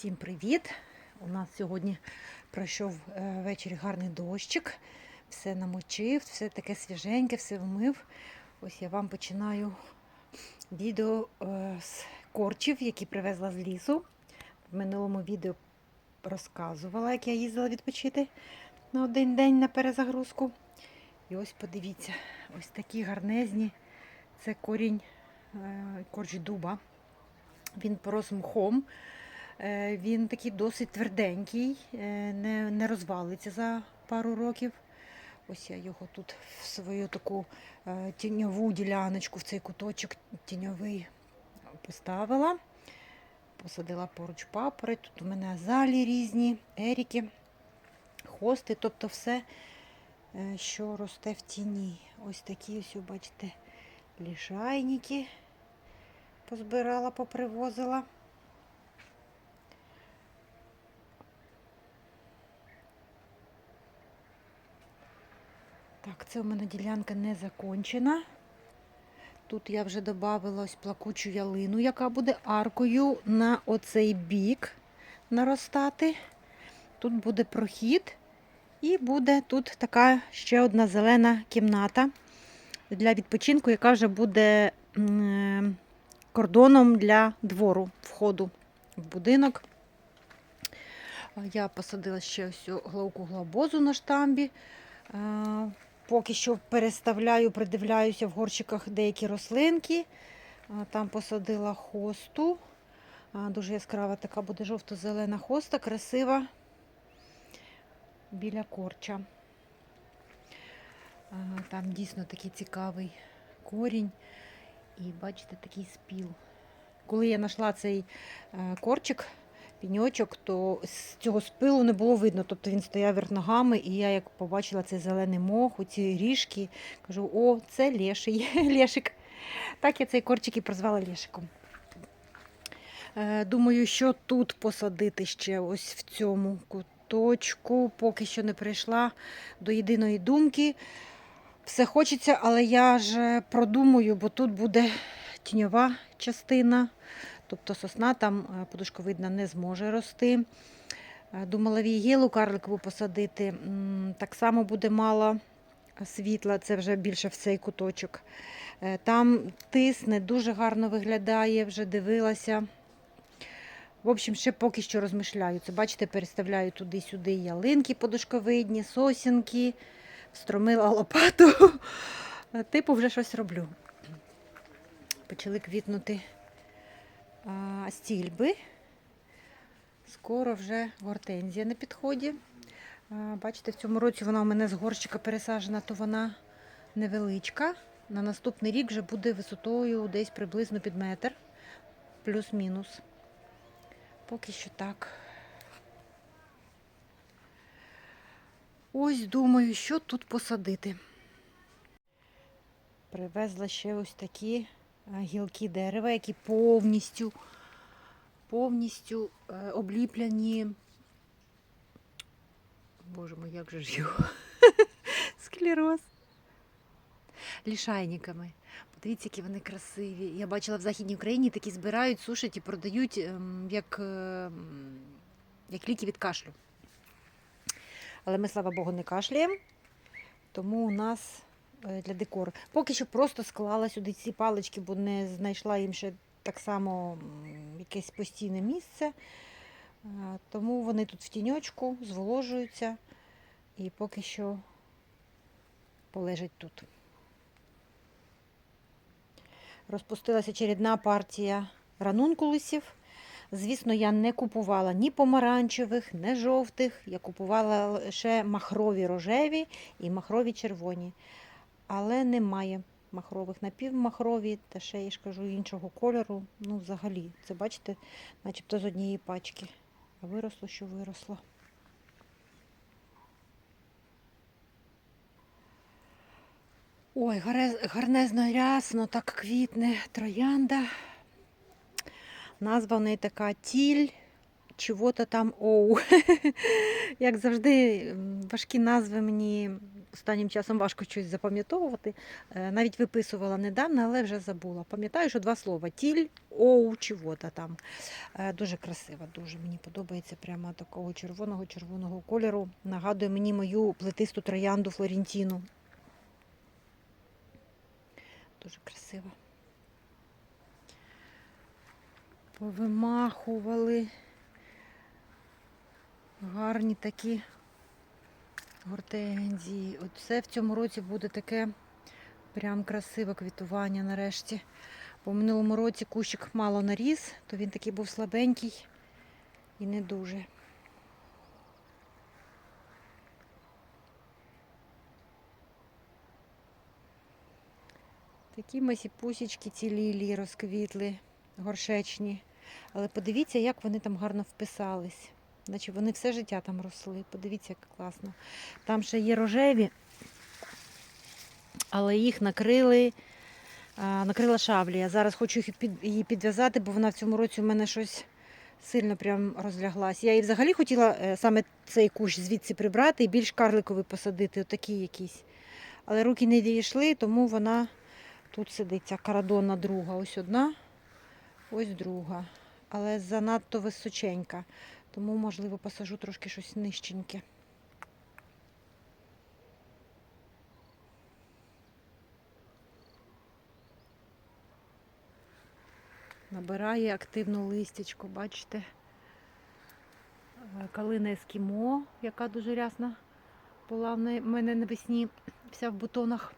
Всім привіт! У нас сьогодні пройшов е, ввечері гарний дощик, все намочив, все таке свіженьке, все вмив. Ось я вам починаю відео е, з корчів, які привезла з лісу. В минулому відео розказувала, як я їздила відпочити на один день на перезагрузку. І ось подивіться, ось такі гарнезні. Це корінь е, корч дуба. Він порос мхом. Е, Він такий досить тверденький, е, не, не розвалиться за пару років. Ось я його тут в свою таку е, тіньову діляночку, в цей куточок тіньовий поставила. Посадила поруч папори. Тут у мене азалі різні, еріки, хости, тобто все, що росте в тіні. Ось такі ось, бачите, лішайники позбирала, попривозила. Це у мене ділянка не закончена. Тут я вже додала ось плакучу ялину, яка буде аркою на оцей бік наростати. Тут буде прохід, і буде тут така ще одна зелена кімната для відпочинку, яка вже буде кордоном для двору входу в будинок. Я посадила ще ось цю главку глобозу на штамбі. Поки що переставляю, придивляюся в горщиках деякі рослинки. Там посадила хосту. Дуже яскрава така буде жовто-зелена хоста, красива біля корча. Там дійсно такий цікавий корінь. І бачите, такий спіл. Коли я знайшла цей е, корчик, піньочок, то з цього спилу не було видно. Тобто він стояв вверх ногами, і я як побачила цей зелений мох, оці ріжки, кажу, о, це леший, лешик. Так я цей корчик і прозвала лешиком. Е, Думаю, що тут посадити ще ось в цьому куточку, поки що не прийшла до єдиної думки. Все хочеться, але я ж продумую, бо тут буде тіньова частина, тобто сосна там е, подушковидна не зможе рости. Е, Думала вігілу карликову посадити. Так само буде мало світла, це вже більше в цей куточок. Е, Там тисне, дуже гарно виглядає, вже дивилася. В общем, ще поки що розмишляю. Це, бачите, переставляю туди-сюди ялинки подушковидні, сосінки, встромила лопату. Типу вже щось роблю. Почали квітнути стільби. Скоро вже гортензія на підході. Бачите, в цьому році вона у мене з горщика пересаджена, то вона невеличка. На наступний рік вже буде висотою десь приблизно під метр, плюс-мінус. Поки що так. Ось думаю, що тут посадити. Привезла ще ось такі гілки дерева, які повністю, повністю е, обліплені. Боже мой, як же ж його? Склероз. Лішайниками. Подивіться, які вони красиві. Я бачила в Західній Україні такі збирають, сушать і продають ем, як, ем, як ліки від кашлю. Але ми, слава Богу, не кашляємо, тому у нас е, для декору. Поки що просто склала сюди ці палички, бо не знайшла їм ще так само якесь постійне місце. Е, Тому вони тут в тіньочку зволожуються і поки що полежать тут. Розпустилася чередна партія ранункулусів. Звісно, я не купувала ні помаранчевих, ні жовтих. Я купувала лише махрові рожеві і махрові червоні. Але немає махрових напівмахрові та ще, я ж кажу, іншого кольору. Ну, взагалі, це бачите, начебто з однієї пачки. А виросло, що виросло. Ой, гарнезно рясно, так квітне троянда. Назва в неї така тіль, чого-то там оу. Як завжди, важкі назви мені останнім часом важко щось запам'ятовувати. Е, Навіть виписувала недавно, але вже забула. Пам'ятаю, що два слова: тіль, оу, чого-то там. Е, Дуже красива, дуже мені подобається прямо такого червоного червоного кольору. Нагадує мені мою плетисту троянду Флорентіну. Дуже красиво. Повимахували. Гарні такі гортензії. Все в цьому році буде таке прям красиве квітування нарешті. Бо в минулому році кущик мало наріс, то він такий був слабенький і не дуже. Такі масіпусічки ці лілії розквітли, горшечні. Але подивіться, як вони там гарно вписались. Наче вони все життя там росли. Подивіться, як класно. Там ще є рожеві, але їх накрили, накрила шаблія. Зараз хочу її підв'язати, бо вона в цьому році у мене щось сильно прям розляглась. Я і взагалі хотіла е, саме цей кущ звідси прибрати і більш карликовий посадити, отакий якийсь. Але руки не дійшли, тому вона тут сидить, ця карадонна друга. Ось одна, ось друга. Але занадто височенька. Тому, можливо, посажу трошки щось нижченьке. Набирає активно листячко, бачите? Е, Калина ескімо, яка дуже рясна була в мене навесні, вся в бутонах.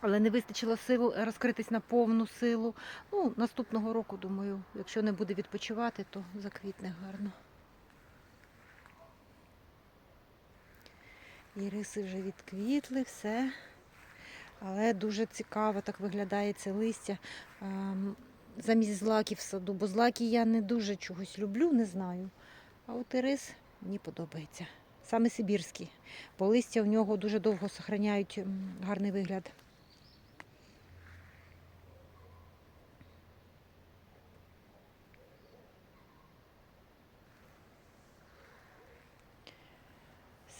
Але не вистачило сил розкритись на повну силу. Ну, наступного року, думаю, якщо не буде відпочивати, то заквітне гарно. Іриси вже відквітли, все. Але дуже цікаво так виглядає це листя. Ем, Замість злаків в саду, бо злаки я не дуже чогось люблю, не знаю. А от ірис мені подобається. Саме сибірський, бо листя в нього дуже довго зберігають гарний вигляд.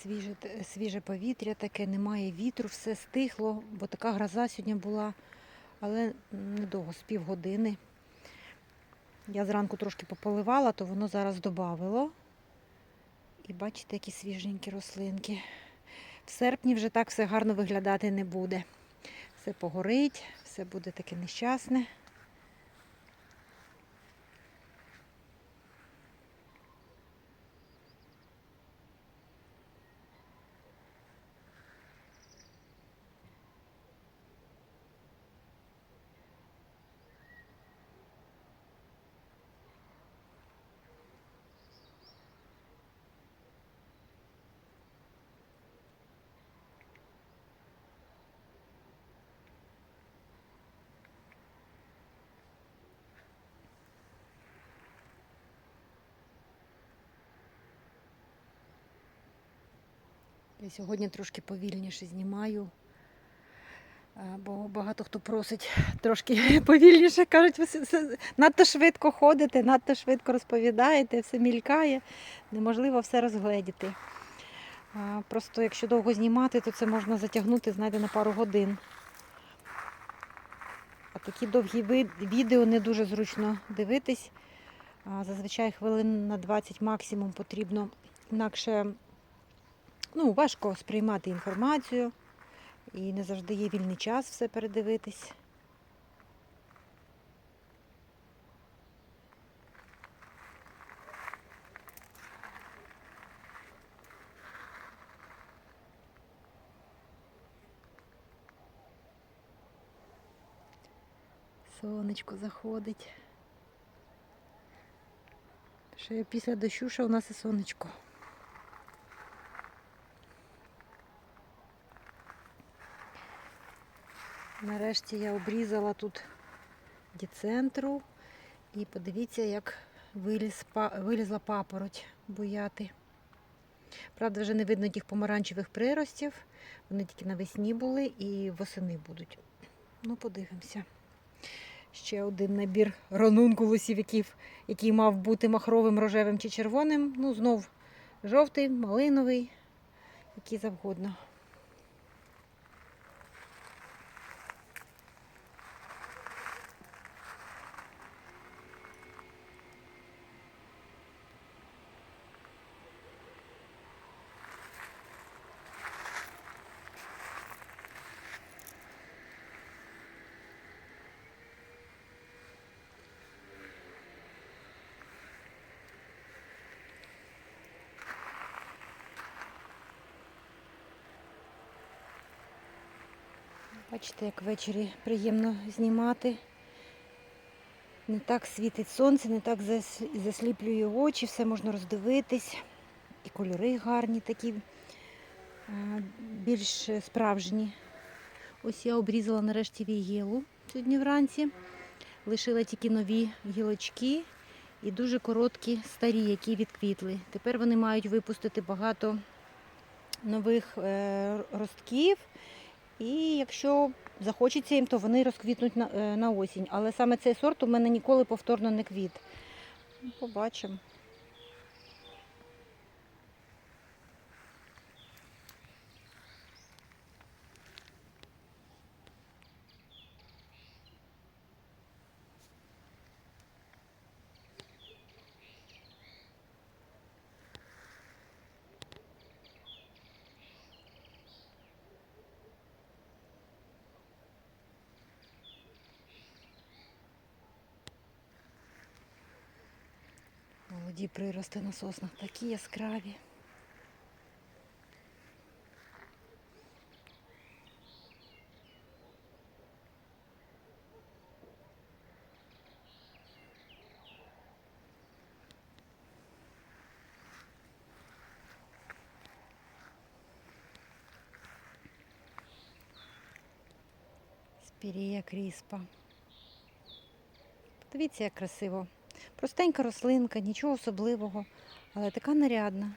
Свіже, свіже повітря таке, немає вітру, все стихло, бо така гроза сьогодні була, але недовго, з півгодини. Я зранку трошки пополивала, то воно зараз додавило. І бачите, які свіженькі рослинки. В серпні вже так все гарно виглядати не буде. Все погорить, все буде таке нещасне. Я сьогодні трошки повільніше знімаю, бо багато хто просить трошки повільніше. Кажуть, ви надто швидко ходите, надто швидко розповідаєте, все мількає, неможливо все розгледіти. Просто якщо довго знімати, то це можна затягнути, знаєте, на пару годин. А такі довгі відео не дуже зручно дивитись. Зазвичай хвилин на 20 максимум потрібно. Інакше ну, важко сприймати інформацію і не завжди є вільний час все передивитись. Сонечко заходить. Ще після дощу ще у нас і сонечко. Нарешті я обрізала тут діцентру. І подивіться, як виліз, вилізла папороть буяти. Правда, вже не видно тих помаранчевих приростів. Вони тільки навесні були і восени будуть. Ну, подивимося. Ще один набір ранункулусів, який, який мав бути махровим, рожевим чи червоним. Ну, знов жовтий, малиновий, який завгодно. Бачите, як ввечері приємно знімати. Не так світить сонце, не так засліплює очі, все можна роздивитись. І кольори гарні такі, е, більш справжні. Ось я обрізала нарешті вігілу сьогодні вранці. Лишила тільки нові гілочки і дуже короткі старі, які відквітли. Тепер вони мають випустити багато нових е, ростків. І якщо захочеться їм, то вони розквітнуть на, е, на осінь. Але саме цей сорт у мене ніколи повторно не квіт. Побачимо. Молоді прирости на соснах такі яскраві. Спірія кріспа. Подивіться, як красиво. Простенька рослинка, нічого особливого, але така нарядна.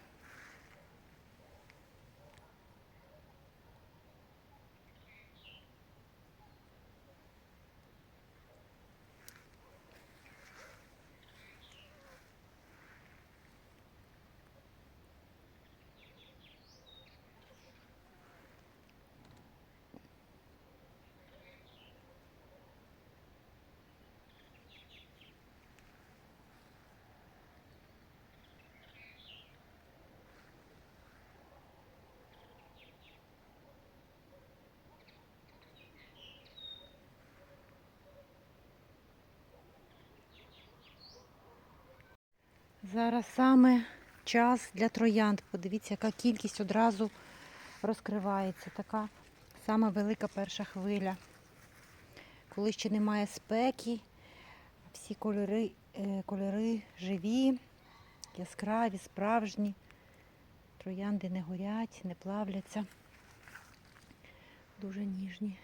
Зараз саме час для троянд. Подивіться, яка кількість одразу розкривається. Така сама велика перша хвиля. Коли ще немає спеки, всі кольори, е, кольори живі, яскраві, справжні. Троянди не горять, не плавляться. Дуже ніжні.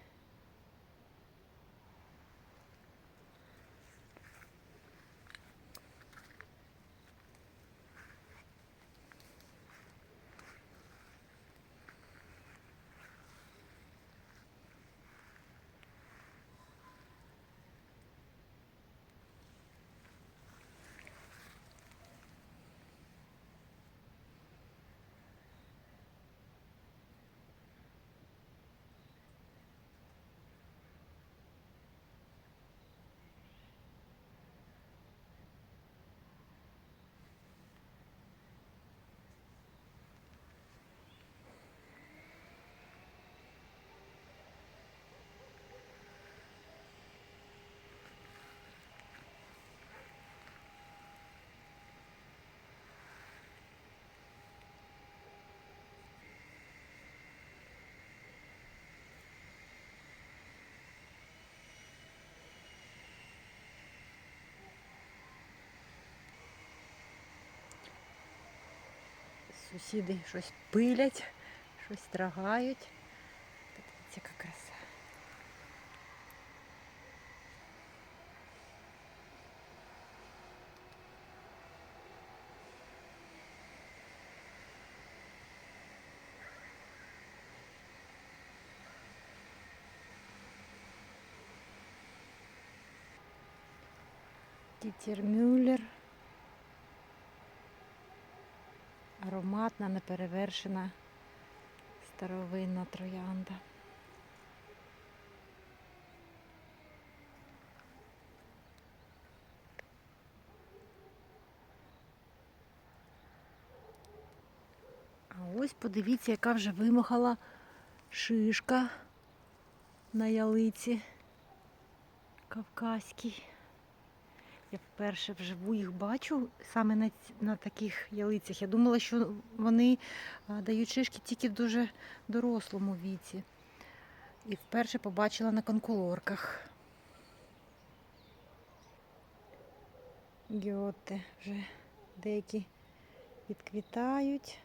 Сусіди щось пилять, щось трагають. Подивіться, яка краса. Дітермюллер. Ароматна, неперевершена старовинна троянда. А ось подивіться, яка вже вимахала шишка на ялиці кавказькій. Я вперше вживу їх бачу саме на, на таких ялицях. Я думала, що вони дають шишки тільки в дуже дорослому віці. І вперше побачила на конкулорках. Гьоти вже деякі відквітають,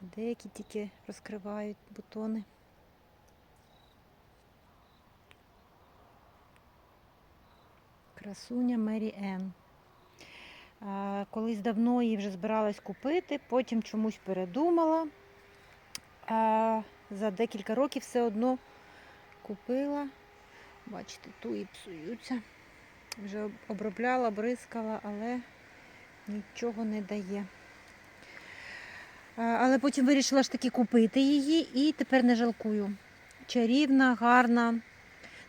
деякі тільки розкривають бутони. Красуня Мері Енн. Колись давно її вже збиралась купити, потім чомусь передумала. За декілька років все одно купила. Бачите, туї псуються. Вже обробляла, бризкала, але нічого не дає. Але потім вирішила ж таки купити її і тепер не жалкую. Чарівна, гарна,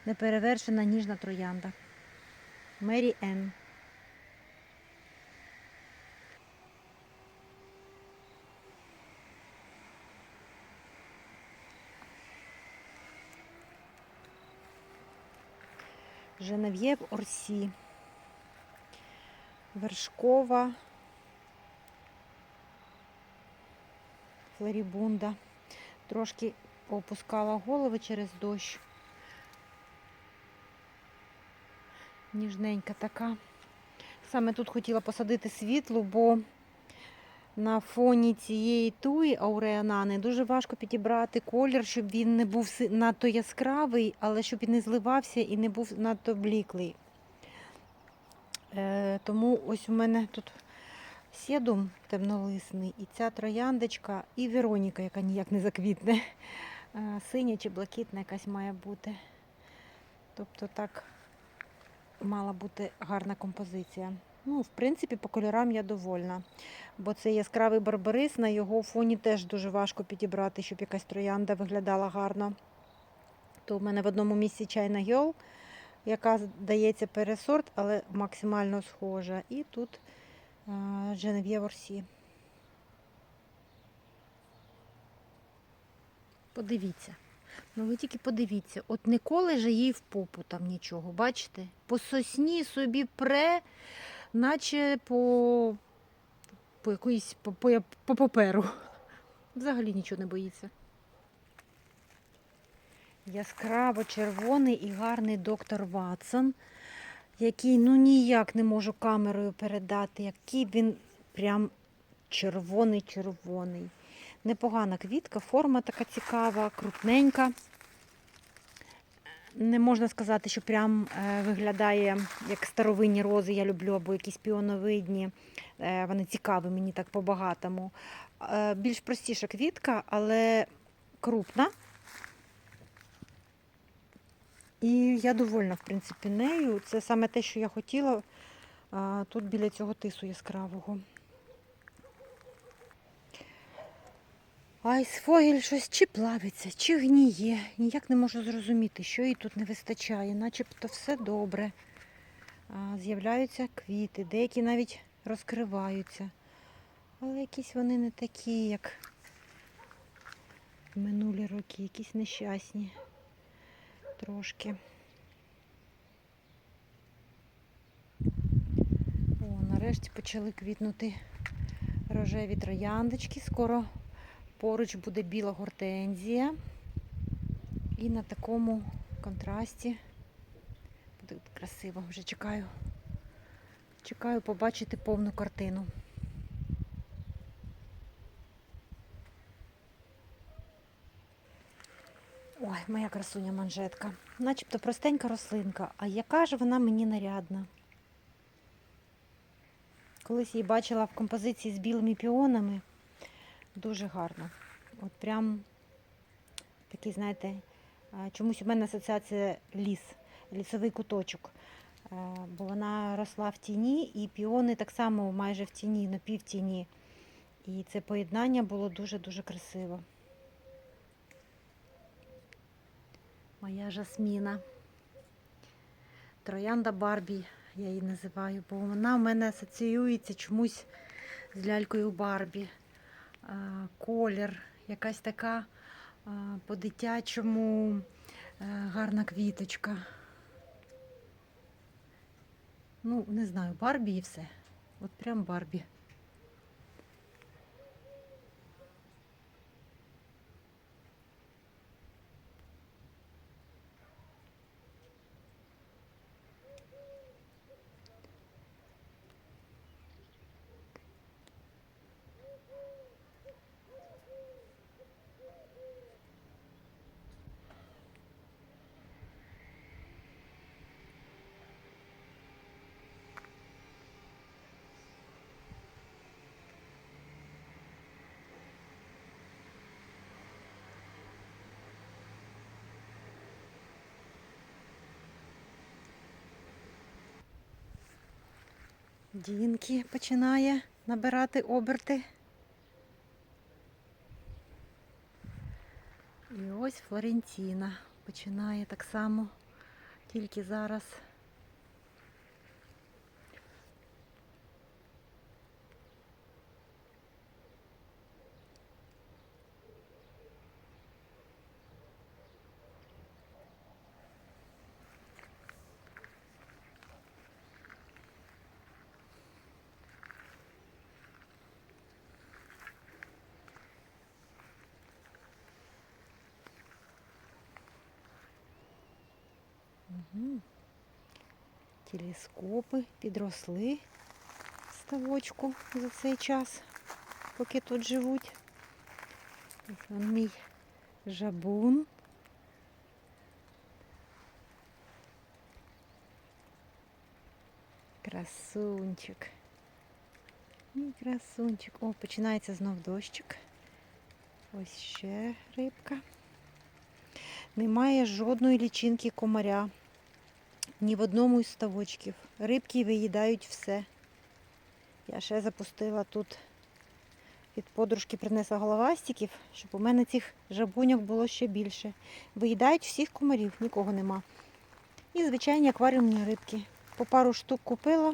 неперевершена ніжна троянда. Мері Енн. Женев'єв Орсі. Вершкова. Флорібунда. Трошки опускала голови через дощ. Ніжненька така. Саме тут хотіла посадити світлу, бо на фоні цієї туї ауреанани дуже важко підібрати колір, щоб він не був надто яскравий, але щоб він не зливався і не був надто бліклий. Е, тому ось у мене тут сєдум темнолисний, і ця трояндочка, і Вероніка, яка ніяк не заквітне. Е, синя чи блакитна якась має бути. Тобто так мала бути гарна композиція. Ну, в принципі, по кольорам я довольна. Бо це яскравий барбарис, на його фоні теж дуже важко підібрати, щоб якась троянда виглядала гарно. То в мене в одному місці чайна гьол, яка здається пересорт, але максимально схожа. І тут Женев'є Орсі. Подивіться. Ну ви тільки подивіться, от ніколи же їй в попу там нічого, бачите? По сосні собі пре, наче по, по якоїсь по, по, по паперу. Взагалі нічого не боїться. Яскраво червоний і гарний доктор Ватсон, який ну ніяк не можу камерою передати, який він прям червоний-червоний. Непогана квітка, форма така цікава, крупненька. Не можна сказати, що прям е, виглядає як старовинні рози, я люблю, або якісь піоновидні. Е, вони цікаві мені так по-багатому. Е, більш простіша квітка, але крупна. І я довольна, в принципі, нею. Це саме те, що я хотіла тут біля цього тису яскравого. Айсфогель щось чи плавиться, чи гніє. Ніяк не можу зрозуміти, що їй тут не вистачає, начебто все добре. З'являються квіти, деякі навіть розкриваються. Але якісь вони не такі, як минулі роки, якісь нещасні трошки. О, нарешті почали квітнути рожеві трояндочки. Скоро поруч буде біла гортензія. І на такому контрасті буде красиво. Вже чекаю. Чекаю побачити повну картину. Ой, моя красуня манжетка. Начебто простенька рослинка, а яка ж вона мені нарядна. Колись її бачила в композиції з білими піонами. Дуже гарно. От прям такий, знаєте, чомусь у мене асоціація ліс, лісовий куточок. Бо вона росла в тіні, і піони так само майже в тіні, напівтіні. І це поєднання було дуже-дуже красиво. Моя жасміна. Троянда Барбі, я її називаю, бо вона в мене асоціюється чомусь з лялькою Барбі. А, Колір, якась така по-дитячому гарна квіточка. Ну, не знаю, Барбі і все. От прям Барбі. Дінки починає набирати оберти. І ось Флорентіна починає так само, тільки зараз. Телескопи підросли ставочку за цей час, поки тут живуть. Ось мій жабун. Красунчик. Мій красунчик. О, починається знов дощик. Ось ще рибка. Немає жодної лічинки комаря. Ні в одному із ставочків. Рибки виїдають все. Я ще запустила тут від подружки принесла головастиків, щоб у мене цих жабуньок було ще більше. Виїдають всіх комарів, нікого нема. І звичайні акваріумні рибки. По пару штук купила,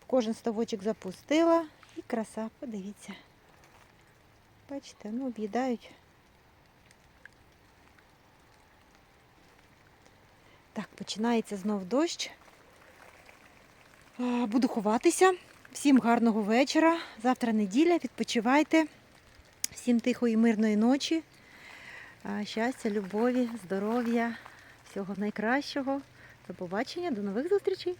в кожен ставочок запустила і краса, подивіться. Бачите, ну об'їдають. Так, починається знов дощ. Буду ховатися. Всім гарного вечора. Завтра неділя, відпочивайте. Всім тихої, мирної ночі. Щастя, любові, здоров'я, всього найкращого. До побачення, до нових зустрічей!